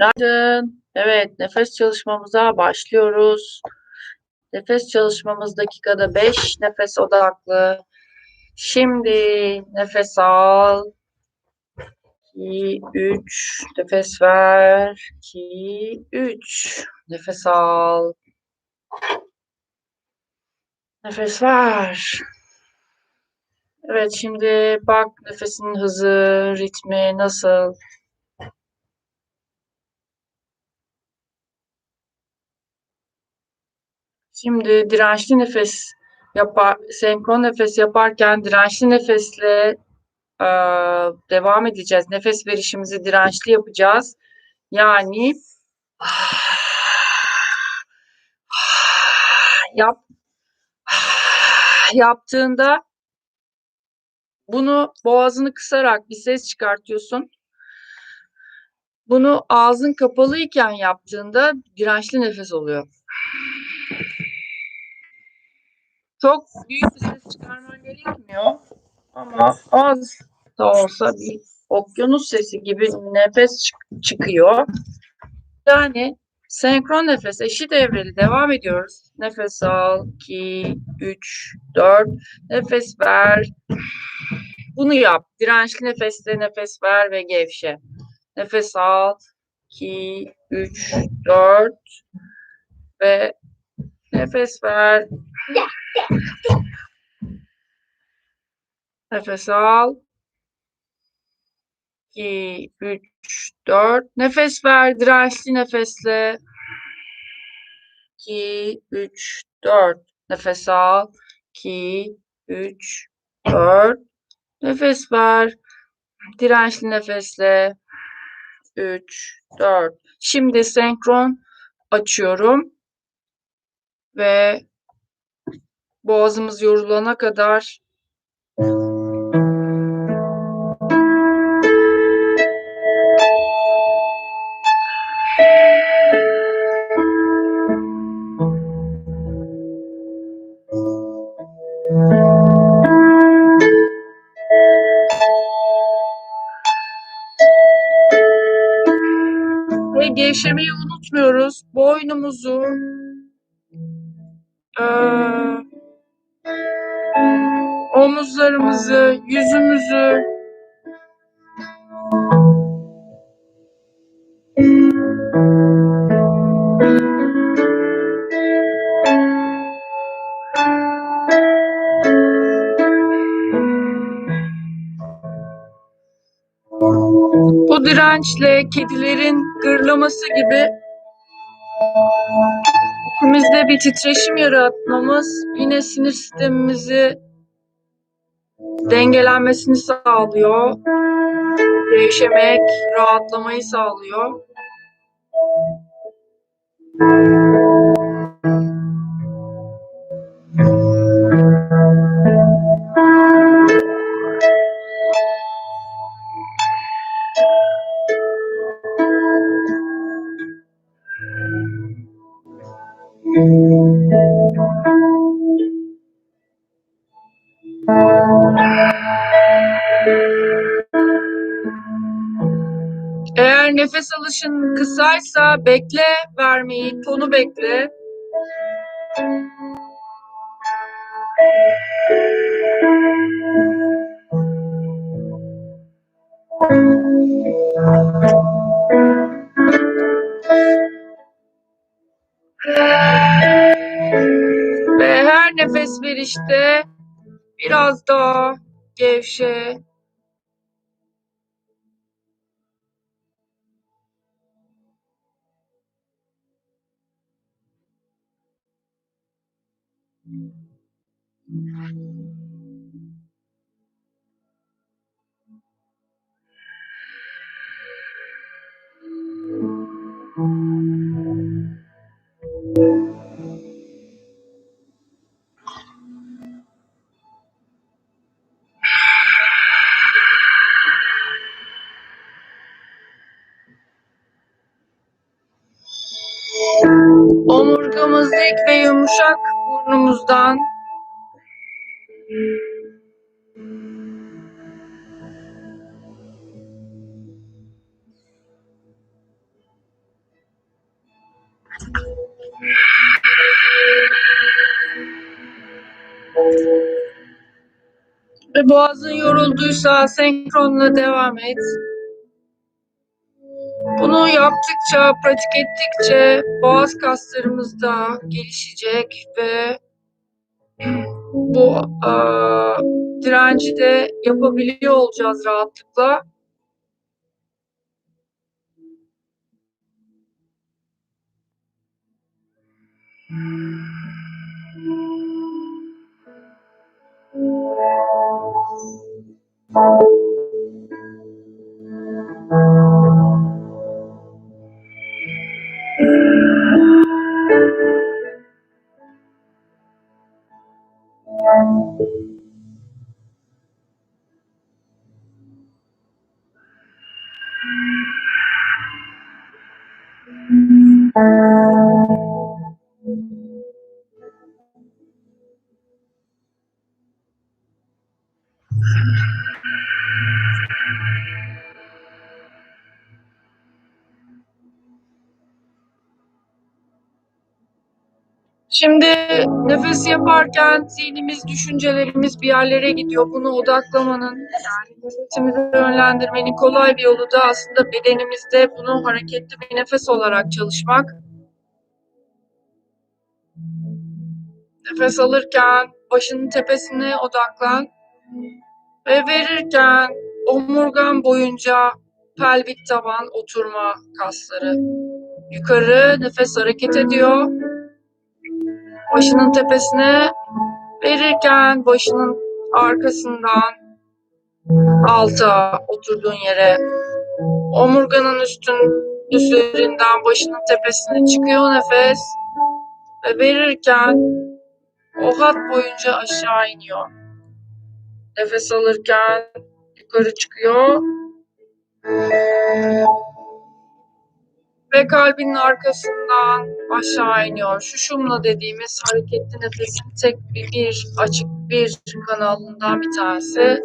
Günaydın. Evet, nefes çalışmamıza başlıyoruz. Nefes çalışmamız dakikada 5 nefes odaklı. Şimdi nefes al. 2, 3. Nefes ver. 2, 3. Nefes al. Nefes ver. Evet, şimdi bak nefesinin hızı, ritmi nasıl? Şimdi dirençli nefes yapar, senkron nefes yaparken dirençli nefesle e, devam edeceğiz. Nefes verişimizi dirençli yapacağız. Yani yap yaptığında bunu boğazını kısarak bir ses çıkartıyorsun. Bunu ağzın kapalıyken yaptığında dirençli nefes oluyor. Çok büyük bir ses çıkarman gerekmiyor. Ama az da olsa bir okyanus sesi gibi nefes çık- çıkıyor. Yani senkron nefes eşit evreli devam ediyoruz. Nefes al. 2, 3, 4. Nefes ver. Bunu yap. Dirençli nefesle nefes ver ve gevşe. Nefes al. 2, 3, 4 ve nefes ver. Nefes al. 2, 3, 4. Nefes ver dirençli nefesle. 2, 3, 4. Nefes al. 2, 3, 4. Nefes ver. Dirençli nefesle. 3, 4. Şimdi senkron açıyorum. Ve boğazımız yorulana kadar Ve gevşemeyi unutmuyoruz. Boynumuzu, omuzlarımızı, yüzümüzü, bu dirençle kedilerin gırlaması gibi içimizde bir titreşim yaratmamız yine sinir sistemimizi dengelenmesini sağlıyor. Gevşemek, rahatlamayı sağlıyor. Nefes alışın kısaysa bekle vermeyi, tonu bekle. Ve her nefes verişte biraz daha gevşe. burnumuzdan Ve boğazın yorulduysa senkronla devam et. Bunu yaptıkça, pratik ettikçe boğaz kaslarımız da gelişecek ve bu aa, direnci de yapabiliyor olacağız rahatlıkla. Şimdi nefes yaparken zihnimiz, düşüncelerimiz bir yerlere gidiyor. Bunu odaklamanın, yani nefesimizi yönlendirmenin kolay bir yolu da aslında bedenimizde bunu hareketli bir nefes olarak çalışmak. Nefes alırken başının tepesine odaklan ve verirken omurgan boyunca pelvik taban oturma kasları. Yukarı nefes hareket ediyor. Başının tepesine verirken başının arkasından alta oturduğun yere omurganın üstün üzerinden başının tepesine çıkıyor nefes ve verirken o hat boyunca aşağı iniyor. Nefes alırken yukarı çıkıyor ve kalbinin arkasından aşağı iniyor. Şu şumla dediğimiz hareketli nefesin tek bir, bir açık bir kanalından bir tanesi.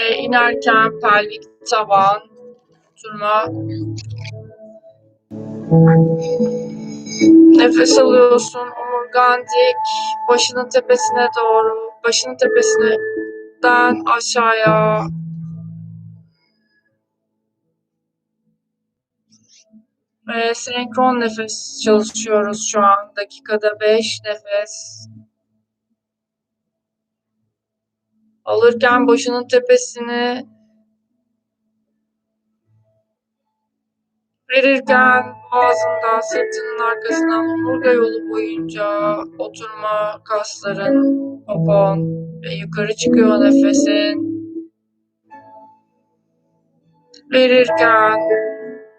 Ve inerken pelvik taban, oturma. Nefes alıyorsun, omurgan dik, başının tepesine doğru, başının tepesinden aşağıya Ve senkron nefes çalışıyoruz şu an. Dakikada 5 nefes. Alırken başının tepesini verirken boğazından, sırtının arkasından omurga yolu boyunca oturma kasların, popon ve yukarı çıkıyor nefesin. Verirken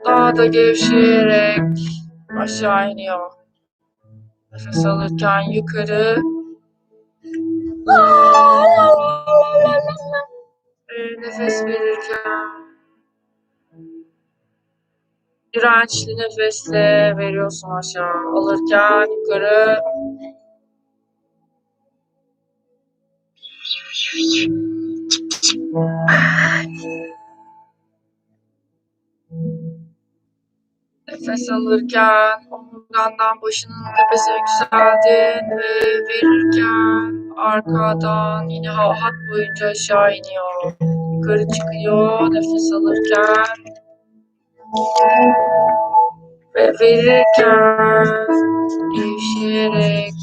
daha da gevşeyerek aşağı iniyor. Nefes alırken yukarı. Nefes verirken dirençli nefesle veriyorsun aşağı. Alırken yukarı. Nefes alırken omurgandan başının tepesine yükseldin ve verirken arkadan yine hat boyunca aşağı iniyor. Yukarı çıkıyor nefes alırken ve verirken gevşeyerek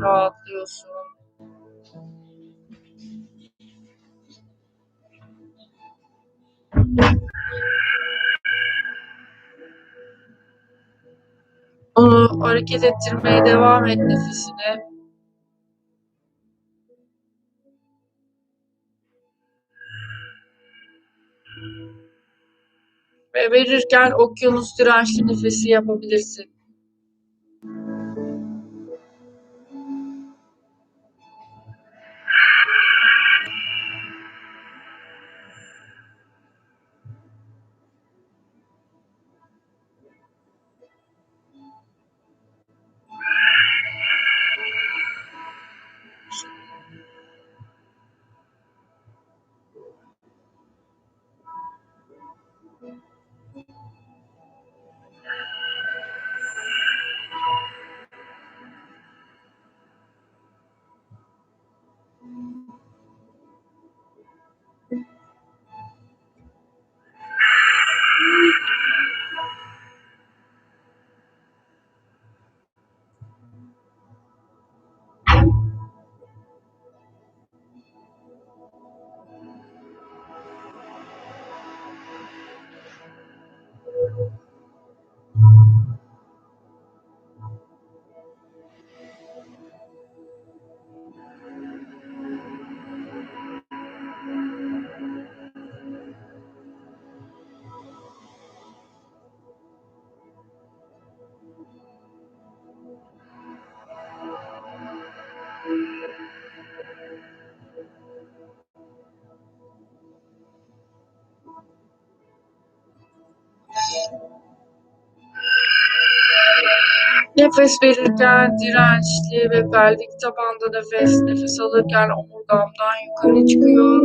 rahatlıyorsun. Onu hareket ettirmeye devam et nefesini. Ve verirken okyanus dirençli nefesi yapabilirsin. Nefes verirken dirençli ve pelvik tabanda nefes, nefes alırken omurgamdan yukarı çıkıyor.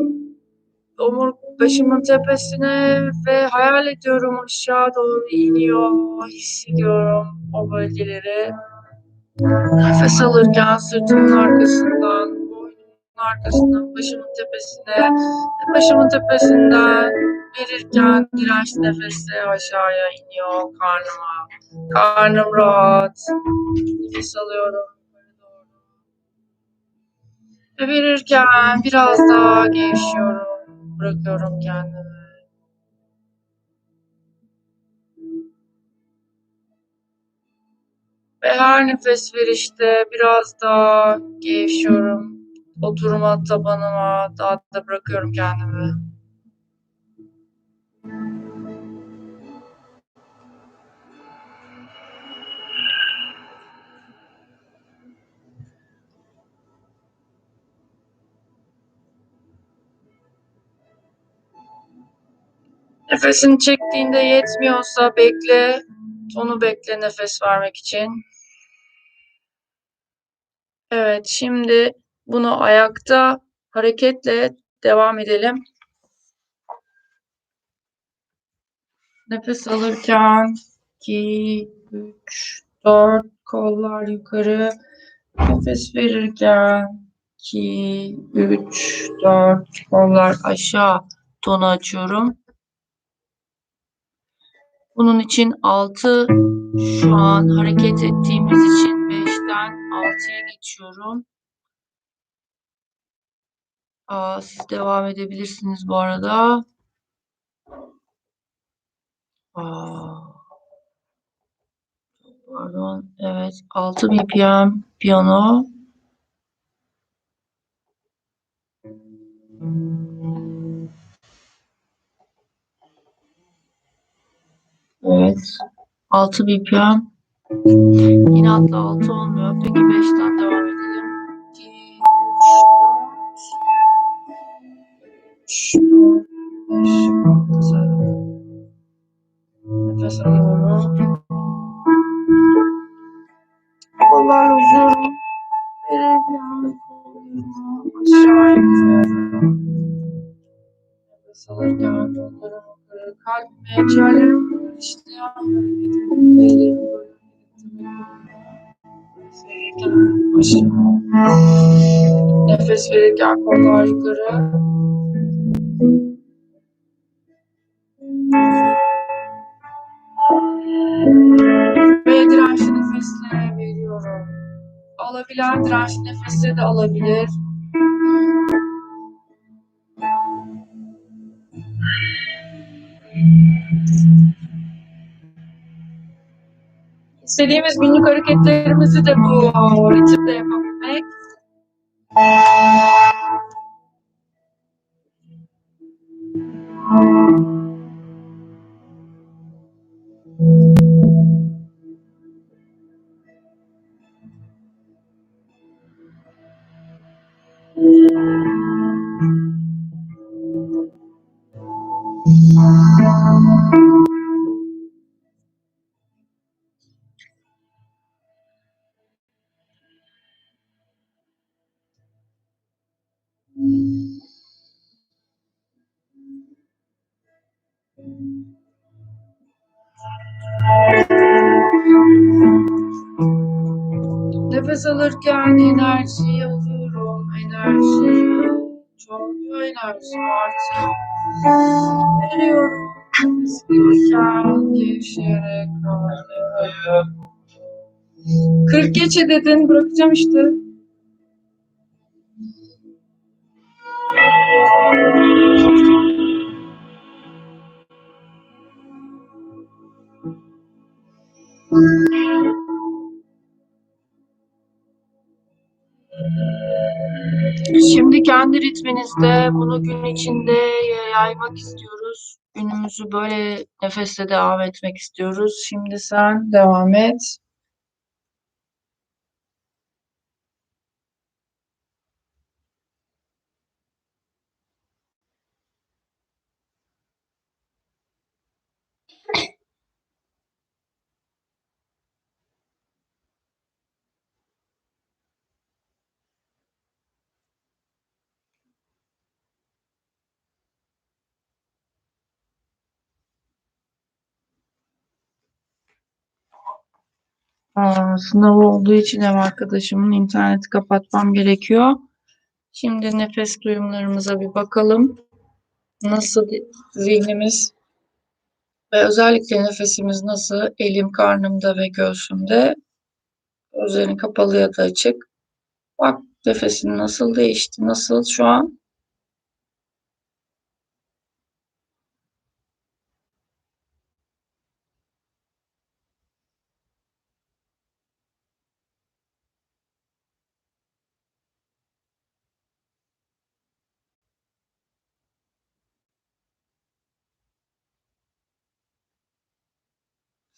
Omur başımın tepesine ve hayal ediyorum aşağı doğru iniyor. Hissediyorum o bölgeleri. Nefes alırken sırtımın arkasından, arkasından, başımın tepesine, başımın tepesinden verirken dirençli nefesle aşağıya iniyor karnıma. Karnım rahat. Nefes alıyorum. Ve verirken biraz daha gevşiyorum. Bırakıyorum kendimi. Ve her nefes verişte biraz daha gevşiyorum. Oturma tabanıma daha da bırakıyorum kendimi. Nefesini çektiğinde yetmiyorsa bekle. Onu bekle nefes vermek için. Evet, şimdi bunu ayakta hareketle devam edelim. Nefes alırken 2, 3, 4 kollar yukarı. Nefes verirken 2, 3, 4 kollar aşağı tonu açıyorum. Bunun için 6 şu an hareket ettiğimiz için 5'ten 6'ya geçiyorum. Aa, siz devam edebilirsiniz bu arada. Aa. Pardon. Evet. 6 BPM piyano. Evet. 6 BPM. Yine atla 6 olmuyor. Peki 5'ten devam kalbime ciğerlerim belli böyle Nefes verirken aşağı. Nefes verirken kollar yukarı. Ve dirençli nefesle veriyorum. Alabilen dirençli nefesle de alabilir. İstediğimiz günlük hareketlerimizi de bu ritimde yapabilmek. Nefes alırken enerjiyi alıyorum. Enerji çoğalıyor enerjisi artık. Veriyorum. Sen gevşeyerek rahatlayıyor. 40 geçe dedin bırakacağım işte. Şimdi kendi ritminizde bunu gün içinde yaymak istiyoruz. Günümüzü böyle nefesle devam etmek istiyoruz. Şimdi sen devam et. Sınav olduğu için ev arkadaşımın interneti kapatmam gerekiyor. Şimdi nefes duyumlarımıza bir bakalım. Nasıl zihnimiz ve özellikle nefesimiz nasıl? Elim karnımda ve göğsümde. Gözlerin kapalı ya da açık. Bak nefesin nasıl değişti? Nasıl şu an?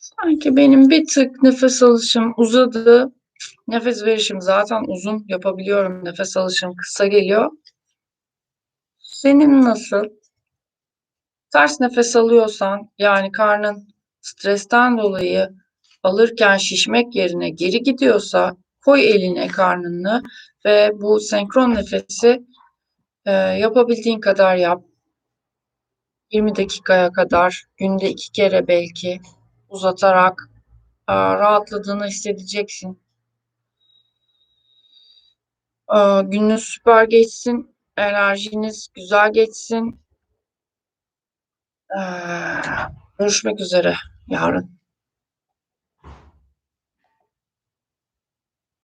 Sanki benim bir tık nefes alışım uzadı. Nefes verişim zaten uzun yapabiliyorum. Nefes alışım kısa geliyor. Senin nasıl? Ters nefes alıyorsan yani karnın stresten dolayı alırken şişmek yerine geri gidiyorsa koy eline karnını ve bu senkron nefesi e, yapabildiğin kadar yap. 20 dakikaya kadar günde iki kere belki uzatarak e, rahatladığını hissedeceksin. E, gününüz süper geçsin, enerjiniz güzel geçsin. E, görüşmek üzere yarın.